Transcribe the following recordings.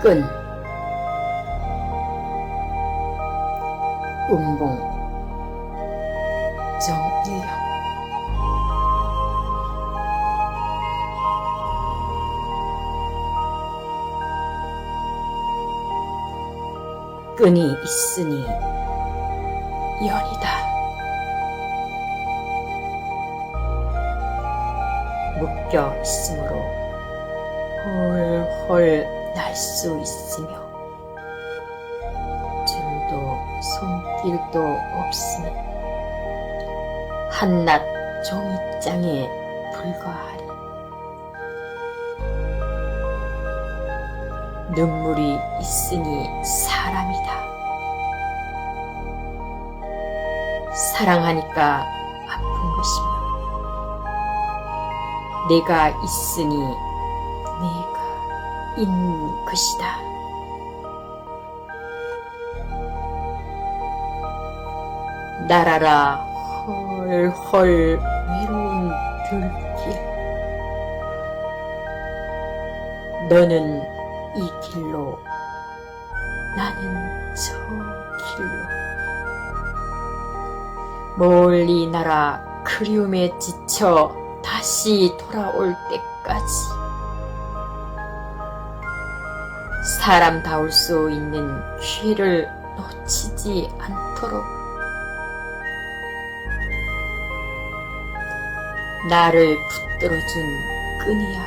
끈. 운봉. 정일령 끈이 있으니 연이다. 묶여 있으므로 홀홀 날 수 있으며 줄도 손길도 없으니 한낱 종이장에 불과하리. 눈물이 있으니 사람이다. 사랑하니까 아픈 것이며 내가 있으니 내가 있는 것이다. 날아라 헐헐 외로운 들길 너는 이 길로 나는 저 길로. 멀리 날아 그리움에 지쳐 다시 돌아올 때까지 사람 다울 수 있는 기회를 놓치지 않도록. 나를 붙들어준 끈이야.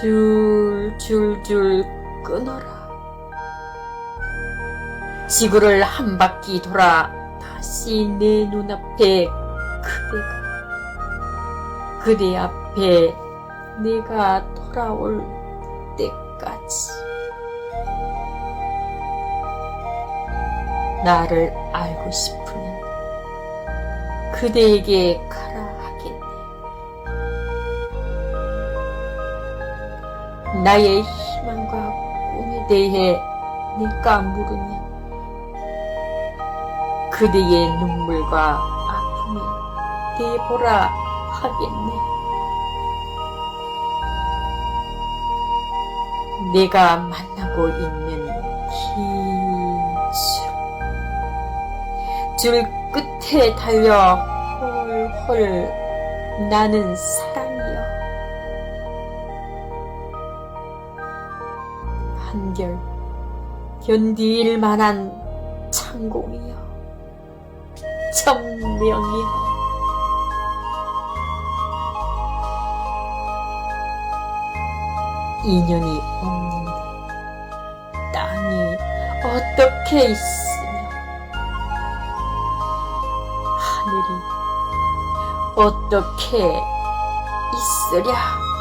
줄줄줄 끊어라. 지구를 한 바퀴 돌아 다시 내 눈앞에 그대가. 그대 앞에 내가 돌아올 때까지 나를 알고 싶으면 그대에게 가라 하겠네. 나의 희망과 꿈에 대해 내가 물으면 그대의 눈물과 아픔이 대보라 하겠네. 내가 만나고 있는 긴 줄, 줄 끝에 달려 홀홀 나는 사랑이여. 한결 견딜 만한 창공이여. 천명이여. 인연이 없는데 땅이 어떻게 있으 어떻게 있으랴